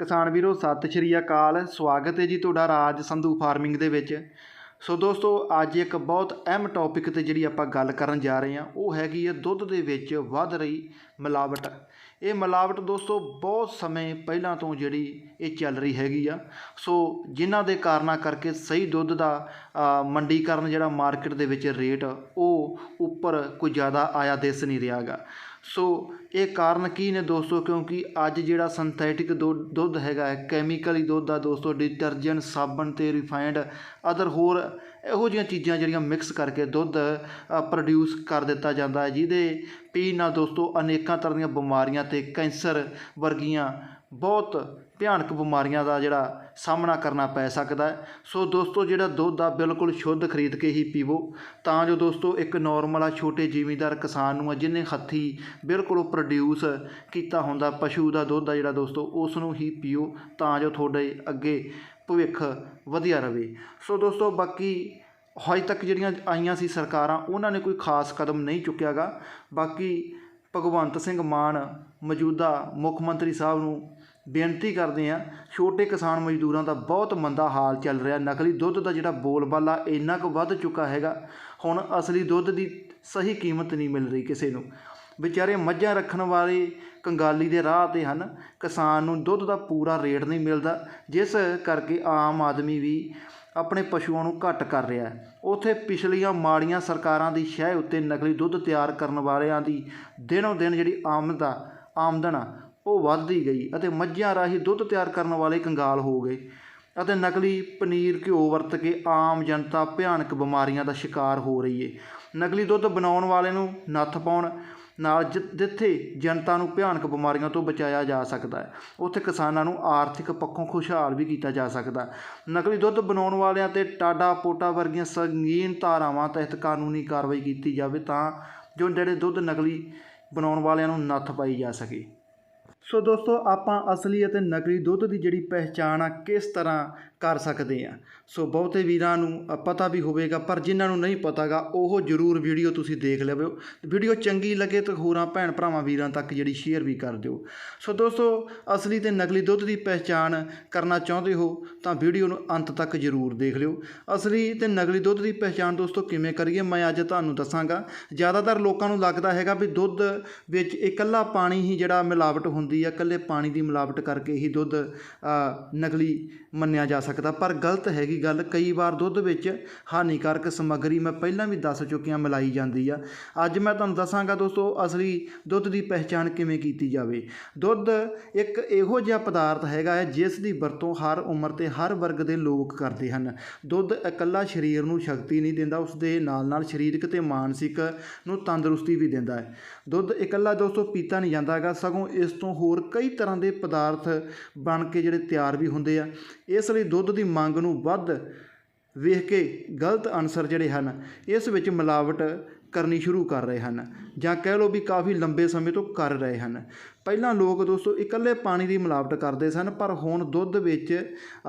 ਕਿਸਾਨ ਵੀਰੋ, ਸਤਿ ਸ਼੍ਰੀ ਅਕਾਲ। ਸਵਾਗਤ ਹੈ ਜੀ ਤੁਹਾਡਾ ਰਾਜ ਸੰਧੂ ਫਾਰਮਿੰਗ ਦੇ ਵਿੱਚ। ਸੋ ਦੋਸਤੋ, ਅੱਜ ਇੱਕ ਬਹੁਤ ਅਹਿਮ ਟੌਪਿਕ ਤੇ ਜਿਹੜੀ ਆਪਾਂ ਗੱਲ ਕਰਨ ਜਾ ਰਹੇ ਹਾਂ, ਉਹ ਹੈਗੀ ਹੈ ਦੁੱਧ ਦੇ ਵਿੱਚ ਵੱਧ ਰਹੀ ਮਿਲਾਵਟ। ਇਹ ਮਿਲਾਵਟ ਦੋਸਤੋ, ਬਹੁਤ ਸਮੇਂ ਪਹਿਲਾਂ ਤੋਂ ਜਿਹੜੀ ਇਹ ਚੱਲ ਰਹੀ ਹੈਗੀ ਆ। ਸੋ ਜਿਨ੍ਹਾਂ ਦੇ ਕਾਰਨਾਂ ਕਰਕੇ ਸਹੀ ਦੁੱਧ ਦਾ ਮੰਡੀਕਰਨ ਜਿਹੜਾ ਮਾਰਕੀਟ ਦੇ ਵਿੱਚ ਰੇਟ ਉਹ ਉੱਪਰ ਕੋਈ ਜ਼ਿਆਦਾ ਆਇਆ, ਦਿਸ ਨਹੀਂ ਰਿਹਾਗਾ ਸੋ ਇਹ ਕਾਰਨ ਕੀ ਨੇ ਦੋਸਤੋ? ਕਿਉਂਕਿ ਅੱਜ ਜਿਹੜਾ ਸਿੰਥੈਟਿਕ ਦੁੱਧ ਹੈਗਾ ਹੈ ਕੈਮੀਕਲੀ ਦੁੱਧ ਆ ਦੋਸਤੋ ਡਿਟਰਜੈਂਟ ਸਾਬਣ ਤੇ ਰਿਫਾਈਨਡ ਅਦਰ ਹੋਰ ਇਹੋ ਜਿਹੀਆਂ ਚੀਜ਼ਾਂ ਜਿਹੜੀਆਂ ਮਿਕਸ ਕਰਕੇ ਦੁੱਧ ਪ੍ਰੋਡਿਊਸ ਕਰ ਦਿੱਤਾ ਜਾਂਦਾ ਹੈ, ਜਿਹਦੇ ਪੀਣ ਨਾਲ ਦੋਸਤੋ ਅਨੇਕਾਂ ਤਰ੍ਹਾਂ ਦੀਆਂ ਬਿਮਾਰੀਆਂ ਤੇ ਕੈਂਸਰ ਵਰਗੀਆਂ ਬਹੁਤ ਭਿਆਨਕ ਬਿਮਾਰੀਆਂ ਦਾ ਜਿਹੜਾ ਸਾਹਮਣਾ ਕਰਨਾ ਪੈ ਸਕਦਾ ਸੋ ਦੋਸਤੋ, ਜਿਹੜਾ ਦੁੱਧ ਆ ਬਿਲਕੁਲ ਸ਼ੁੱਧ ਖਰੀਦ ਕੇ ਹੀ ਪੀਵੋ। ਤਾਂ ਜੋ ਦੋਸਤੋ, ਇੱਕ ਨਾਰਮਲ ਆ, ਛੋਟੇ ਜ਼ਿਮੀਂਦਾਰ ਕਿਸਾਨ ਨੂੰ ਆ ਜਿਹਨੇ ਹੱਥੀ ਬਿਲਕੁਲ ਉਹ ਪ੍ਰੋਡਿਊਸ ਕੀਤਾ ਹੁੰਦਾ, ਪਸ਼ੂ ਦਾ ਦੁੱਧ ਆ ਜਿਹੜਾ ਦੋਸਤੋ ਉਸ ਨੂੰ ਹੀ ਪੀਓ ਤਾਂ ਜੋ ਤੁਹਾਡੇ ਅੱਗੇ ਭਵਿੱਖ ਵਧੀਆ ਰਵੇ। ਸੋ ਦੋਸਤੋ, ਬਾਕੀ ਹਜੇ ਤੱਕ ਜਿਹੜੀਆਂ ਆਈਆਂ ਸੀ ਸਰਕਾਰਾਂ, ਉਹਨਾਂ ਨੇ ਕੋਈ ਖਾਸ ਕਦਮ ਨਹੀਂ ਚੁੱਕਿਆਗਾ। ਬਾਕੀ ਭਗਵੰਤ ਸਿੰਘ ਮਾਨ ਮੌਜੂਦਾ ਮੁੱਖ ਮੰਤਰੀ ਸਾਹਿਬ ਨੂੰ ਬੇਨਤੀ ਕਰਦੇ ਹਾਂ, ਛੋਟੇ ਕਿਸਾਨ ਮਜ਼ਦੂਰਾਂ ਦਾ ਬਹੁਤ ਮੰਦਾ ਹਾਲ ਚੱਲ ਰਿਹਾ। ਨਕਲੀ ਦੁੱਧ ਦਾ ਜਿਹੜਾ ਬੋਲਬਾਲਾ ਇੰਨਾ ਕੁ ਵੱਧ ਚੁੱਕਾ ਹੈਗਾ, ਹੁਣ ਅਸਲੀ ਦੁੱਧ ਦੀ ਸਹੀ ਕੀਮਤ ਨਹੀਂ ਮਿਲ ਰਹੀ ਕਿਸੇ ਨੂੰ। ਵਿਚਾਰੇ ਮੱਝਾਂ ਰੱਖਣ ਵਾਲੇ ਕੰਗਾਲੀ ਦੇ ਰਾਹ ਤੇ ਹਨ। ਕਿਸਾਨ ਨੂੰ ਦੁੱਧ ਦਾ ਪੂਰਾ ਰੇਟ ਨਹੀਂ ਮਿਲਦਾ, ਜਿਸ ਕਰਕੇ ਆਮ ਆਦਮੀ ਵੀ ਆਪਣੇ ਪਸ਼ੂਆਂ ਨੂੰ ਘੱਟ ਕਰ ਰਿਹਾ ਹੈ। ਉਥੇ ਪਿਛਲੀਆਂ ਮਾੜੀਆਂ ਸਰਕਾਰਾਂ ਦੀ ਸ਼ਹਿ ਉੱਤੇ ਨਕਲੀ ਦੁੱਧ ਤਿਆਰ ਕਰਨ ਵਾਲਿਆਂ ਦੀ ਦਿਨੋਂ ਦਿਨ ਜਿਹੜੀ ਆਮਦ ਆ, ਆਮਦਨ ਆ ਉਹ ਵੱਧਦੀ ਗਈ ਅਤੇ ਮੱਝਾਂ ਰਾਹੀਂ ਦੁੱਧ ਤਿਆਰ ਕਰਨ ਵਾਲੇ ਕੰਗਾਲ ਹੋ ਗਏ ਅਤੇ ਨਕਲੀ ਪਨੀਰ ਘਿਓ ਵਰਤ ਕੇ ਆਮ ਜਨਤਾ ਭਿਆਨਕ ਬਿਮਾਰੀਆਂ ਦਾ ਸ਼ਿਕਾਰ ਹੋ ਰਹੀ ਏ। ਨਕਲੀ ਦੁੱਧ ਬਣਾਉਣ ਵਾਲੇ ਨੂੰ ਨੱਥ ਪਾਉਣ ਨਾਲ ਜਿੱਥੇ ਜਨਤਾ ਨੂੰ ਭਿਆਨਕ ਬਿਮਾਰੀਆਂ ਤੋਂ ਬਚਾਇਆ ਜਾ ਸਕਦਾ ਹੈ, ਉੱਥੇ ਕਿਸਾਨਾਂ ਨੂੰ ਆਰਥਿਕ ਪੱਖੋਂ ਖੁਸ਼ਹਾਲ ਵੀ ਕੀਤਾ ਜਾ ਸਕਦਾ ਨਕਲੀ ਦੁੱਧ ਬਣਾਉਣ ਵਾਲਿਆਂ ਤੇ ਟਾਡਾ ਪੋਟਾ ਵਰਗੀਆਂ ਸੰਗੀਨ ਧਾਰਾਵਾਂ ਤਹਿਤ ਕਾਨੂੰਨੀ ਕਾਰਵਾਈ ਕੀਤੀ ਜਾਵੇ ਤਾਂ ਜੋ ਜਿਹੜੇ ਦੁੱਧ ਨਕਲੀ ਬਣਾਉਣ ਵਾਲਿਆਂ ਨੂੰ ਨੱਥ ਪਾਈ ਜਾ ਸਕੇ। ਸੋ ਦੋਸਤੋ ਆਪਾਂ ਅਸਲੀ ਅਤੇ ਨਕਲੀ ਦੁੱਧ ਦੀ ਜਿਹੜੀ ਪਹਿਚਾਣ ਆ ਕਿਸ ਤਰ੍ਹਾਂ ਕਰ ਸਕਦੇ ਆ ਸੋ ਬਹੁਤੇ ਵੀਰਾਂ ਨੂੰ ਪਤਾ ਵੀ ਹੋਵੇਗਾ, ਪਰ ਜਿਨ੍ਹਾਂ ਨੂੰ ਨਹੀਂ ਪਤਾਗਾ, ਉਹ ਜ਼ਰੂਰ ਵੀਡੀਓ ਤੁਸੀਂ ਦੇਖ ਲਵੋ ਵੀਡੀਓ ਚੰਗੀ ਲੱਗੇ ਤਾਂ ਹੋਰਾਂ ਭੈਣ ਭਰਾਵਾਂ ਵੀਰਾਂ ਤੱਕ ਜਿਹੜੀ ਸ਼ੇਅਰ ਵੀ ਕਰ ਦਿਓ। ਸੋ ਦੋਸਤੋ, ਅਸਲੀ ਤੇ ਨਕਲੀ ਦੁੱਧ ਦੀ ਪਹਿਚਾਣ ਕਰਨਾ ਚਾਹੁੰਦੇ ਹੋ, ਤਾਂ ਵੀਡੀਓ ਨੂੰ ਅੰਤ ਤੱਕ ਜ਼ਰੂਰ ਦੇਖ ਲਿਓ। ਅਸਲੀ ਤੇ ਨਕਲੀ ਦੁੱਧ ਦੀ ਪਹਿਚਾਣ ਦੋਸਤੋ, ਕਿਵੇਂ ਕਰੀਏ, ਮੈਂ ਅੱਜ ਤੁਹਾਨੂੰ ਦੱਸਾਂਗਾ। ਜ਼ਿਆਦਾਤਰ ਲੋਕਾਂ ਨੂੰ ਲੱਗਦਾ ਹੈਗਾ ਵੀ ਦੁੱਧ ਵਿੱਚ ਇਕੱਲਾ ਪਾਣੀ ਹੀ ਜਿਹੜਾ ਮਿਲਾਵਟ ਹੁੰਦੀ ਆ, ਇਕੱਲੇ ਪਾਣੀ ਦੀ ਮਿਲਾਵਟ ਕਰਕੇ ਹੀ ਦੁੱਧ ਨਕਲੀ ਮੰਨਿਆ ਜਾ ਸਕਦਾ। ਸਕਦਾ, ਪਰ ਗਲਤ ਹੈਗੀ ਗੱਲ। ਕਈ ਵਾਰ ਦੁੱਧ ਵਿੱਚ ਹਾਨੀਕਾਰਕ ਸਮੱਗਰੀ ਮੈਂ ਪਹਿਲਾਂ ਵੀ ਦੱਸ ਚੁੱਕਿਆ ਮਿਲਾਈ ਜਾਂਦੀ ਆ। ਅੱਜ ਮੈਂ ਤੁਹਾਨੂੰ ਦੱਸਾਂਗਾ ਦੋਸਤੋ, ਅਸਲੀ ਦੁੱਧ ਦੀ ਪਹਿਚਾਣ ਕਿਵੇਂ ਕੀਤੀ ਜਾਵੇ। ਦੁੱਧ ਇੱਕ ਇਹੋ ਜਿਹਾ ਪਦਾਰਥ ਹੈਗਾ ਹੈ, ਜਿਸ ਦੀ ਵਰਤੋਂ ਹਰ ਉਮਰ ਤੇ ਹਰ ਵਰਗ ਦੇ ਲੋਕ ਕਰਦੇ ਹਨ। ਦੁੱਧ ਇਕੱਲਾ ਸਰੀਰ ਨੂੰ ਸ਼ਕਤੀ ਨਹੀਂ ਦਿੰਦਾ ਉਸ ਦੇ ਨਾਲ ਨਾਲ ਸਰੀਰਕ ਤੇ ਮਾਨਸਿਕ ਨੂੰ ਤੰਦਰੁਸਤੀ ਵੀ ਦਿੰਦਾ ਹੈ। ਦੁੱਧ ਇਕੱਲਾ ਦੋਸਤੋ ਪੀਤਾ ਨਹੀਂ ਜਾਂਦਾ ਹੈਗਾ ਸਗੋਂ ਇਸ ਤੋਂ ਹੋਰ ਕਈ ਤਰ੍ਹਾਂ ਦੇ ਪਦਾਰਥ ਬਣ ਕੇ ਜਿਹੜੇ ਤਿਆਰ ਵੀ ਹੁੰਦੇ ਆ। ਇਸ ਲਈ ਦੁੱਧ ਦੀ ਮੰਗ ਨੂੰ ਵੱਧ ਵੇਖ ਕੇ ਗਲਤ ਅਨਸਰ ਜਿਹੜੇ ਹਨ, ਇਸ ਵਿੱਚ ਮਿਲਾਵਟ ਕਰਨੀ ਸ਼ੁਰੂ ਕਰ ਰਹੇ ਹਨ ਜਾਂ ਕਹਿ ਲਓ ਵੀ ਕਾਫੀ ਲੰਬੇ ਸਮੇਂ ਤੋਂ ਕਰ ਰਹੇ ਹਨ। ਪਹਿਲਾਂ ਲੋਕ ਦੋਸਤੋ ਇਕੱਲੇ ਪਾਣੀ ਦੀ ਮਿਲਾਵਟ ਕਰਦੇ ਸਨ, ਪਰ ਹੁਣ ਦੁੱਧ ਵਿੱਚ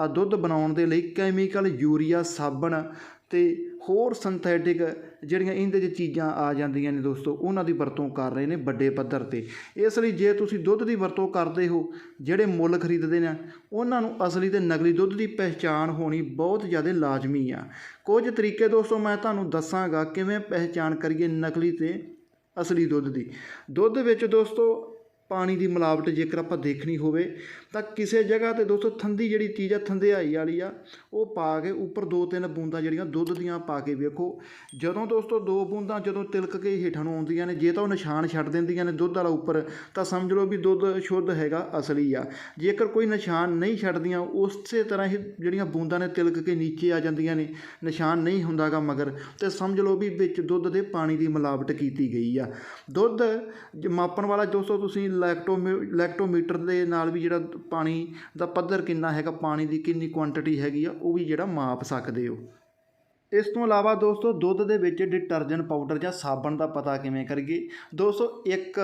ਦੁੱਧ ਬਣਾਉਣ ਦੇ ਲਈ ਕੈਮੀਕਲ ਯੂਰੀਆ, ਸਾਬਣ ਤੇ ਹੋਰ ਸਿੰਥੈਟਿਕ ਜਿਹੜੀਆਂ ਇਹਦੇ 'ਚ ਚੀਜ਼ਾਂ ਆ ਜਾਂਦੀਆਂ ਨੇ ਦੋਸਤੋ, ਉਹਨਾਂ ਦੀ ਵਰਤੋਂ ਕਰ ਰਹੇ ਨੇ ਵੱਡੇ ਪੱਧਰ ਤੇ। ਇਸ ਲਈ ਜੇ ਤੁਸੀਂ ਦੁੱਧ ਦੀ ਵਰਤੋਂ ਕਰਦੇ ਹੋ, ਜਿਹੜੇ ਮੁੱਲ ਖਰੀਦਦੇ ਨੇ, ਉਹਨਾਂ ਨੂੰ ਅਸਲੀ ਤੇ ਨਕਲੀ ਦੁੱਧ ਦੀ ਪਹਿਚਾਣ ਹੋਣੀ ਬਹੁਤ ਜ਼ਿਆਦਾ ਲਾਜ਼ਮੀ ਆ। ਕੁਝ ਤਰੀਕੇ ਦੋਸਤੋ, ਮੈਂ ਤੁਹਾਨੂੰ ਦੱਸਾਂਗਾ ਕਿਵੇਂ ਪਹਿਚਾਣ ਕਰੀਏ ਨਕਲੀ ਤੇ ਅਸਲੀ ਦੁੱਧ ਦੀ। ਦੁੱਧ ਵਿੱਚ ਦੋਸਤੋ ਪਾਣੀ ਦੀ ਮਿਲਾਵਟ ਜੇਕਰ ਆਪਾਂ ਦੇਖਣੀ ਹੋਵੇ, ਤਾਂ ਕਿਸੇ ਜਗ੍ਹਾ ਤੇ ਦੋਸਤੋ ਥੰਦੀ ਜਿਹੜੀ ਚੀਜ਼ ਆ, ਥੰਧਿਆਈ ਵਾਲੀ ਆ, ਉਹ ਪਾ ਕੇ ਉੱਪਰ ਦੋ ਤਿੰਨ ਬੂੰਦਾਂ ਜਿਹੜੀਆਂ ਦੁੱਧ ਦੀਆਂ ਪਾ ਕੇ ਵੇਖੋ। ਜਦੋਂ ਦੋਸਤੋ ਦੋ ਬੂੰਦਾਂ ਜਦੋਂ ਤਿਲਕ ਕੇ ਹੇਠਾਂ ਨੂੰ ਆਉਂਦੀਆਂ ਨੇ, ਜੇ ਤਾਂ ਉਹ ਨਿਸ਼ਾਨ ਛੱਡ ਦਿੰਦੀਆਂ ਨੇ ਦੁੱਧ ਵਾਲਾ ਉੱਪਰ, ਤਾਂ ਸਮਝ ਲਓ ਵੀ ਦੁੱਧ ਸ਼ੁੱਧ ਹੈਗਾ ਅਸਲੀ ਆ। ਜੇਕਰ ਕੋਈ ਨਿਸ਼ਾਨ ਨਹੀਂ ਛੱਡਦੀਆਂ, ਉਸੇ ਤਰ੍ਹਾਂ ਹੀ ਜਿਹੜੀਆਂ ਬੂੰਦਾਂ ਨੇ ਤਿਲਕ ਕੇ ਨੀਚੇ ਆ ਜਾਂਦੀਆਂ ਨੇ, ਨਿਸ਼ਾਨ ਨਹੀਂ ਹੁੰਦਾਗਾ ਮਗਰ, ਤੇ ਸਮਝ ਲਓ ਵੀ ਵਿੱਚ ਦੁੱਧ ਦੇ ਪਾਣੀ ਦੀ ਮਿਲਾਵਟ ਕੀਤੀ ਗਈ ਆ। ਦੁੱਧ ਜ- ਮਾਪਣ ਵਾਲਾ ਦੋਸਤੋ ਤੁਸੀਂ ਲੈਕਟੋਮੀ, ਲੈਕਟੋਮੀਟਰ ਦੇ ਨਾਲ ਵੀ ਜਿਹੜਾ ਪਾਣੀ ਦਾ ਪੱਧਰ ਕਿੰਨਾ ਹੈਗਾ, ਪਾਣੀ ਦੀ ਕਿੰਨੀ ਕੁਆਂਟੀਟੀ ਹੈਗੀ ਆ, ਉਹ ਵੀ ਜਿਹੜਾ ਮਾਪ ਸਕਦੇ ਹੋ। ਇਸ ਤੋਂ ਇਲਾਵਾ ਦੋਸਤੋ ਦੁੱਧ ਦੇ ਵਿੱਚ ਡਿਟਰਜੈਂਟ ਪਾਊਡਰ ਜਾਂ ਸਾਬਣ ਦਾ ਪਤਾ ਕਿਵੇਂ ਕਰੀਏ? ਦੋਸਤੋ ਇੱਕ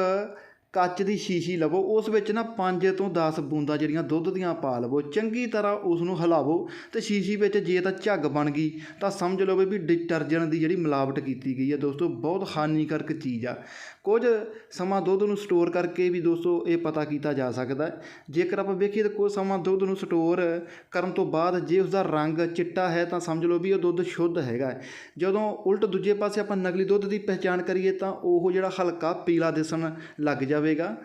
ਕੱਚ ਦੀ ਸ਼ੀਸ਼ੀ ਲਵੋ, ਉਸ ਵਿੱਚ ਨਾ 5 ਤੋਂ 10 ਬੂੰਦਾਂ ਜਿਹੜੀਆਂ ਦੁੱਧ ਦੀਆਂ ਪਾ ਲਵੋ, ਚੰਗੀ ਤਰ੍ਹਾਂ ਉਸ ਨੂੰ ਹਿਲਾਵੋ ਤੇ ਸ਼ੀਸ਼ੀ ਵਿੱਚ ਜੇ ਤਾਂ ਝੱਗ ਬਣ ਗਈ ਤਾਂ ਸਮਝ ਲਓ ਵੀ ਡਿਟਰਜੈਂਟ ਦੀ ਜਿਹੜੀ ਮਿਲਾਵਟ ਕੀਤੀ ਗਈ ਹੈ ਦੋਸਤੋ, ਬਹੁਤ ਹਾਨੀਕਾਰਕ ਚੀਜ਼ ਆ। ਕੁਝ ਸਮਾਂ ਦੁੱਧ ਨੂੰ ਸਟੋਰ ਕਰਕੇ ਵੀ ਦੋਸਤੋ ਇਹ ਪਤਾ ਕੀਤਾ ਜਾ ਸਕਦਾ ਜੇਕਰ ਆਪਾਂ ਵੇਖੀਏ ਤਾਂ ਕੁਝ ਸਮਾਂ ਦੁੱਧ ਨੂੰ ਸਟੋਰ ਕਰਨ ਤੋਂ ਬਾਅਦ ਜੇ ਉਸਦਾ ਰੰਗ ਚਿੱਟਾ ਹੈ ਤਾਂ ਸਮਝ ਲਓ ਵੀ ਉਹ ਦੁੱਧ ਸ਼ੁੱਧ ਹੈਗਾ ਜਦੋਂ ਉਲਟ ਦੂਜੇ ਪਾਸੇ ਆਪਾਂ ਨਕਲੀ ਦੁੱਧ ਦੀ ਪਹਿਚਾਣ ਕਰੀਏ ਤਾਂ ਉਹ ਜਿਹੜਾ ਹਲਕਾ ਪੀਲਾ ਦਿਸਣ ਲੱਗ ਜਾਵੇ ਜਾਵੇਗਾ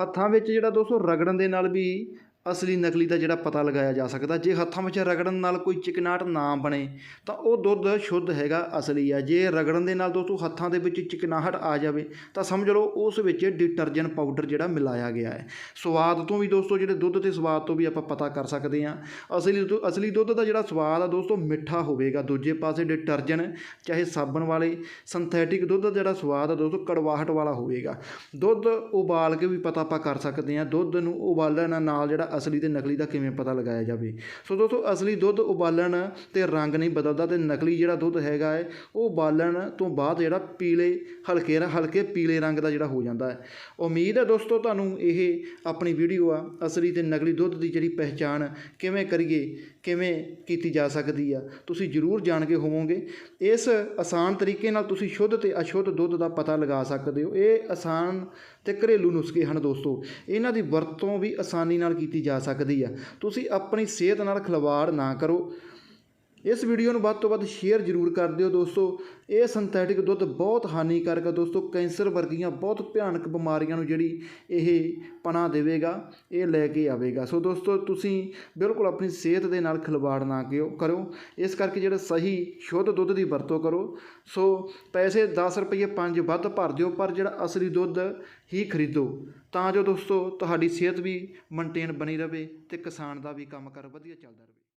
ਹੱਥਾਂ ਵਿੱਚ ਜਿਹੜਾ ਦੋਸਤੋ ਰਗੜਨ ਦੇ ਨਾਲ ਵੀ ਅਸਲੀ ਨਕਲੀ ਦਾ ਜਿਹੜਾ ਪਤਾ ਲਗਾਇਆ ਜਾ ਸਕਦਾ, ਜੇ ਹੱਥਾਂ ਵਿੱਚ ਰਗੜਨ ਨਾਲ ਕੋਈ ਚਿਕਨਾਟ ਨਾ ਬਣੇ, ਤਾਂ ਉਹ ਦੁੱਧ ਸ਼ੁੱਧ ਹੈਗਾ, ਅਸਲੀ ਆ। ਜੇ ਰਗੜਨ ਦੇ ਨਾਲ ਦੋਸਤੋ ਹੱਥਾਂ ਦੇ ਵਿੱਚ ਚਿਕਨਾਹਟ ਆ ਜਾਵੇ, ਤਾਂ ਸਮਝ ਲਓ ਉਸ ਵਿੱਚ ਡਿਟਰਜੈਂਟ ਪਾਊਡਰ ਜਿਹੜਾ ਮਿਲਾਇਆ ਗਿਆ ਹੈ। ਸਵਾਦ ਤੋਂ ਵੀ ਦੋਸਤੋ ਜਿਹੜੇ ਦੁੱਧ ਦੇ ਸਵਾਦ ਤੋਂ ਵੀ ਆਪਾਂ ਪਤਾ ਕਰ ਸਕਦੇ ਹਾਂ। ਅਸਲੀ ਦੁੱਧ- ਅਸਲੀ ਦੁੱਧ ਦਾ ਜਿਹੜਾ ਸਵਾਦ ਆ ਦੋਸਤੋ ਮਿੱਠਾ ਹੋਵੇਗਾ। ਦੂਜੇ ਪਾਸੇ ਡਿਟਰਜੈਂਟ ਚਾਹੇ ਸਾਬਣ ਵਾਲੇ ਸਿੰਥੈਟਿਕ ਦੁੱਧ ਦਾ ਜਿਹੜਾ ਸਵਾਦ ਆ ਦੋਸਤੋ ਕੜਵਾਹਟ ਵਾਲਾ ਹੋਵੇਗਾ। ਦੁੱਧ ਉਬਾਲ ਕੇ ਵੀ ਪਤਾ ਆਪਾਂ ਕਰ ਸਕਦੇ ਹਾਂ। ਦੁੱਧ ਨੂੰ ਉਬਾਲਣ ਨਾਲ ਜਿਹੜਾ ਅਸਲੀ ਤੇ ਨਕਲੀ ਦਾ ਕਿਵੇਂ ਪਤਾ ਲਗਾਇਆ ਜਾਵੇ? ਸੋ ਦੋਸਤੋ, ਅਸਲੀ ਦੁੱਧ ਉਬਾਲਣ ਤੇ ਰੰਗ ਨਹੀਂ ਬਦਲਦਾ ਤੇ ਨਕਲੀ ਜਿਹੜਾ ਦੁੱਧ ਹੈਗਾ ਹੈ, ਉਹ ਉਬਾਲਣ ਤੋਂ ਬਾਅਦ ਜਿਹੜਾ ਪੀਲੇ, ਹਲਕੇ ਹਲਕੇ ਪੀਲੇ ਰੰਗ ਦਾ ਜਿਹੜਾ ਹੋ ਜਾਂਦਾ ਹੈ। ਉਮੀਦ ਹੈ ਦੋਸਤੋ ਤੁਹਾਨੂੰ ਇਹ ਆਪਣੀ ਵੀਡੀਓ ਆ, ਅਸਲੀ ਤੇ ਨਕਲੀ ਦੁੱਧ ਦੀ ਜਿਹੜੀ ਪਹਿਚਾਣ ਕਿਵੇਂ ਕਰੀਏ, ਕਿਵੇਂ ਕੀਤੀ ਜਾ ਸਕਦੀ ਆ, ਤੁਸੀਂ ਜ਼ਰੂਰ ਜਾਣ ਕੇ ਹੋਵੋਗੇ। ਇਸ ਆਸਾਨ ਤਰੀਕੇ ਨਾਲ ਤੁਸੀਂ ਸ਼ੁੱਧ ਤੇ ਅਸ਼ੁੱਧ ਦੁੱਧ ਦਾ ਪਤਾ ਲਗਾ ਸਕਦੇ ਹੋ। ਇਹ ਆਸਾਨ ਤੇ ਘਰੇਲੂ ਨੁਸਖੇ ਹਨ ਦੋਸਤੋ। ਇਹਨਾਂ ਦੀ ਵਰਤੋਂ ਵੀ ਆਸਾਨੀ ਨਾਲ ਕੀਤੀ ਜਾ ਸਕਦੀ ਆ। ਤੁਸੀਂ ਆਪਣੀ ਸਿਹਤ ਨਾਲ ਖਿਲਵਾੜ ਨਾ ਕਰੋ। ਇਸ ਵੀਡੀਓ ਨੂੰ ਵੱਧ ਤੋਂ ਵੱਧ ਸ਼ੇਅਰ ਜ਼ਰੂਰ ਕਰ ਦਿਓ ਦੋਸਤੋ। ਇਹ ਸਿੰਥੈਟਿਕ ਦੁੱਧ ਬਹੁਤ ਹਾਨੀਕਾਰਕ ਹੈ ਦੋਸਤੋ। ਕੈਂਸਰ ਵਰਗੀਆਂ ਬਹੁਤ ਭਿਆਨਕ ਬਿਮਾਰੀਆਂ ਨੂੰ ਜਿਹੜੀ ਇਹ ਪਨਾ ਦੇਵੇਗਾ, ਇਹ ਲੈ ਕੇ ਆਵੇਗਾ। ਸੋ ਦੋਸਤੋ, ਤੁਸੀਂ ਬਿਲਕੁਲ ਆਪਣੀ ਸਿਹਤ ਦੇ ਨਾਲ ਖਿਲਵਾੜ ਨਾ ਕਿਓ, ਕਰੋ। ਇਸ ਕਰਕੇ ਜਿਹੜਾ ਸਹੀ ਸ਼ੁੱਧ ਦੁੱਧ ਦੀ ਵਰਤੋਂ ਕਰੋ। ਸੋ ਪੈਸੇ 10 ਰੁਪਏ 5 ਵੱਧ ਭਰ ਦਿਓ, ਪਰ ਜਿਹੜਾ ਅਸਲੀ ਦੁੱਧ ਹੀ ਖਰੀਦੋ, ਤਾਂ ਜੋ ਦੋਸਤੋ ਤੁਹਾਡੀ ਸਿਹਤ ਵੀ ਮੇਨਟੇਨ ਬਣੀ ਰਵੇ ਤੇ ਕਿਸਾਨ ਦਾ ਵੀ ਕੰਮ ਕਰ ਵਧੀਆ ਚੱਲਦਾ ਰਹੇ